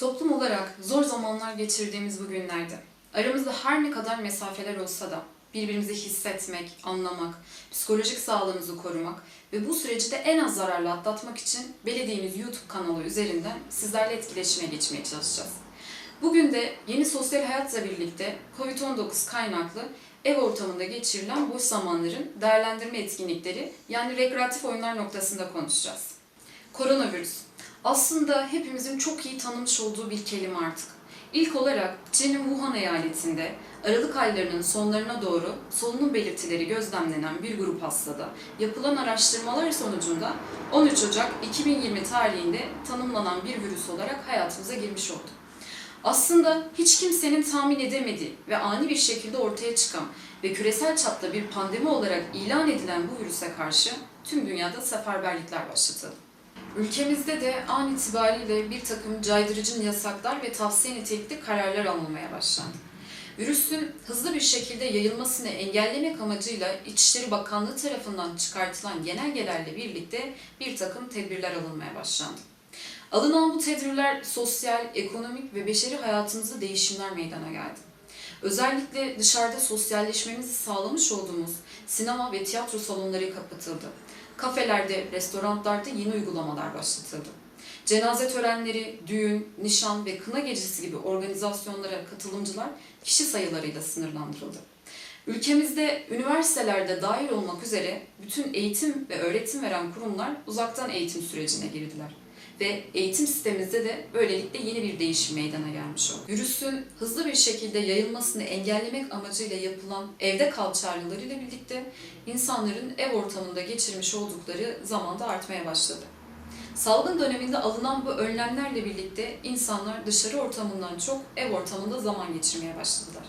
Toplum olarak zor zamanlar geçirdiğimiz bu günlerde aramızda her ne kadar mesafeler olsa da birbirimizi hissetmek, anlamak, psikolojik sağlığımızı korumak ve bu süreci de en az zararla atlatmak için belediyemiz YouTube kanalı üzerinden sizlerle etkileşime geçmeye çalışacağız. Bugün de yeni sosyal hayatla birlikte COVID-19 kaynaklı ev ortamında geçirilen boş zamanların değerlendirme etkinlikleri yani rekreatif oyunlar noktasında konuşacağız. Koronavirüs. Aslında hepimizin çok iyi tanımış olduğu bir kelime artık. İlk olarak Çin'in Wuhan eyaletinde Aralık aylarının sonlarına doğru solunum belirtileri gözlemlenen bir grup hastada yapılan araştırmalar sonucunda 13 Ocak 2020 tarihinde tanımlanan bir virüs olarak hayatımıza girmiş oldu. Aslında hiç kimsenin tahmin edemediği ve ani bir şekilde ortaya çıkan ve küresel çapta bir pandemi olarak ilan edilen bu virüse karşı tüm dünyada seferberlikler başlatıldı. Ülkemizde de an itibariyle bir takım caydırıcı yasaklar ve tavsiye nitelikli kararlar alınmaya başlandı. Virüsün hızlı bir şekilde yayılmasını engellemek amacıyla İçişleri Bakanlığı tarafından çıkartılan genelgelerle birlikte bir takım tedbirler alınmaya başlandı. Alınan bu tedbirler sosyal, ekonomik ve beşeri hayatımızda değişimler meydana geldi. Özellikle dışarıda sosyalleşmemizi sağlamış olduğumuz sinema ve tiyatro salonları kapatıldı. Kafelerde, restoranlarda yeni uygulamalar başlatıldı. Cenaze törenleri, düğün, nişan ve kına gecesi gibi organizasyonlara katılımcılar kişi sayılarıyla sınırlandırıldı. Ülkemizde üniversitelerde dahil olmak üzere bütün eğitim ve öğretim veren kurumlar uzaktan eğitim sürecine girdiler. Ve eğitim sistemimizde de böylelikle yeni bir değişim meydana gelmiş oldu. Virüsün hızlı bir şekilde yayılmasını engellemek amacıyla yapılan evde kal çağrıları ile birlikte insanların ev ortamında geçirmiş oldukları zamanda artmaya başladı. Salgın döneminde alınan bu önlemlerle birlikte insanlar dışarı ortamından çok ev ortamında zaman geçirmeye başladılar.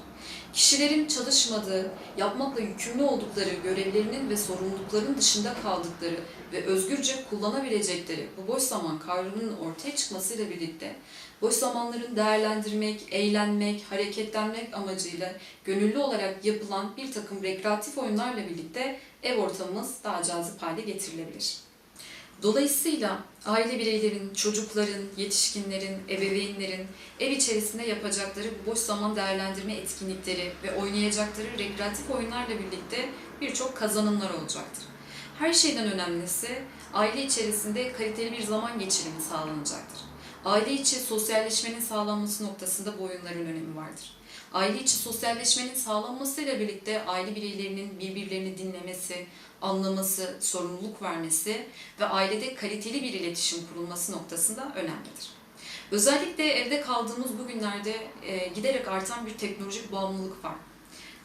Kişilerin çalışmadığı, yapmakla yükümlü oldukları görevlerinin ve sorumlulukların dışında kaldıkları ve özgürce kullanabilecekleri bu boş zaman kavramının ortaya çıkmasıyla birlikte boş zamanların değerlendirmek, eğlenmek, hareketlenmek amacıyla gönüllü olarak yapılan bir takım rekreatif oyunlarla birlikte ev ortamımız daha cazip hale getirilebilir. Dolayısıyla aile bireylerin, çocukların, yetişkinlerin, ebeveynlerin ev içerisinde yapacakları boş zaman değerlendirme etkinlikleri ve oynayacakları rekreatif oyunlarla birlikte birçok kazanımlar olacaktır. Her şeyden önemlisi aile içerisinde kaliteli bir zaman geçirimi sağlanacaktır. Aile içi sosyalleşmenin sağlanması noktasında bu oyunların önemi vardır. Aile içi sosyalleşmenin sağlanmasıyla birlikte aile bireylerinin birbirlerini dinlemesi, anlaması, sorumluluk vermesi ve ailede kaliteli bir iletişim kurulması noktasında önemlidir. Özellikle evde kaldığımız bu günlerde e, giderek artan bir teknolojik bağımlılık var.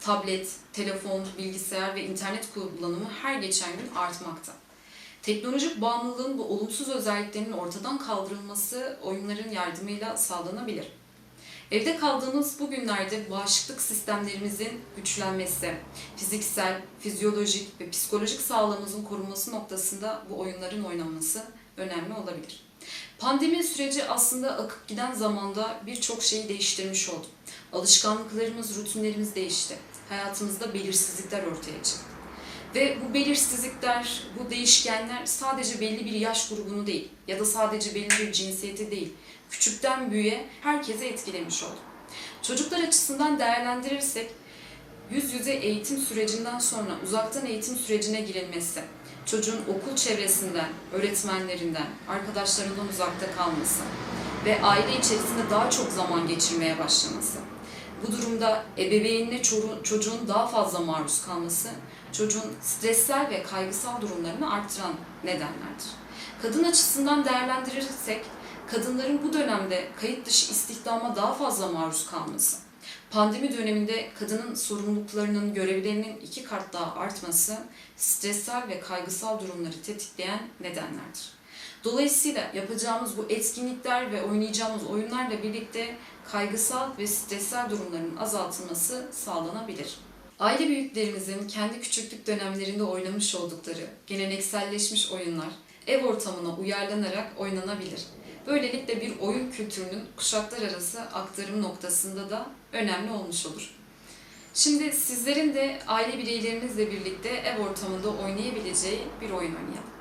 Tablet, telefon, bilgisayar ve internet kullanımı her geçen gün artmakta. Teknolojik bağımlılığın bu olumsuz özelliklerinin ortadan kaldırılması oyunların yardımıyla sağlanabilir. Evde kaldığımız bu günlerde bağışıklık sistemlerimizin güçlenmesi, fiziksel, fizyolojik ve psikolojik sağlığımızın korunması noktasında bu oyunların oynanması önemli olabilir. Pandemi süreci aslında akıp giden zamanda birçok şeyi değiştirmiş oldu. Alışkanlıklarımız, rutinlerimiz değişti. Hayatımızda belirsizlikler ortaya çıktı. Ve bu belirsizlikler, bu değişkenler sadece belli bir yaş grubunu değil ya da sadece belli bir cinsiyeti değil, küçükten büyüğe herkese etkilemiş oldu. Çocuklar açısından değerlendirirsek, yüz yüze eğitim sürecinden sonra uzaktan eğitim sürecine girilmesi, çocuğun okul çevresinden, öğretmenlerinden, arkadaşlarından uzakta kalması ve aile içerisinde daha çok zaman geçirmeye başlaması. Bu durumda ebeveynine çocuğun daha fazla maruz kalması, çocuğun stressel ve kaygısal durumlarını artıran nedenlerdir. Kadın açısından değerlendirirsek, kadınların bu dönemde kayıt dışı istihdama daha fazla maruz kalması, pandemi döneminde kadının sorumluluklarının, görevlerinin iki kat daha artması, stressel ve kaygısal durumları tetikleyen nedenlerdir. Dolayısıyla yapacağımız bu etkinlikler ve oynayacağımız oyunlarla birlikte kaygısal ve stressel durumların azaltılması sağlanabilir. Aile büyüklerimizin kendi küçüklük dönemlerinde oynamış oldukları gelenekselleşmiş oyunlar ev ortamına uyarlanarak oynanabilir. Böylelikle bir oyun kültürünün kuşaklar arası aktarım noktasında da önemli olmuş olur. Şimdi sizlerin de aile bireylerinizle birlikte ev ortamında oynayabileceği bir oyun oynayalım.